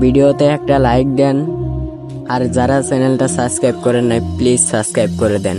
ভিডিওতে একটা লাইক দেন। আর যারা চ্যানেলটা সাবস্ক্রাইব করেন নাই প্লিজ সাবস্ক্রাইব করে দেন।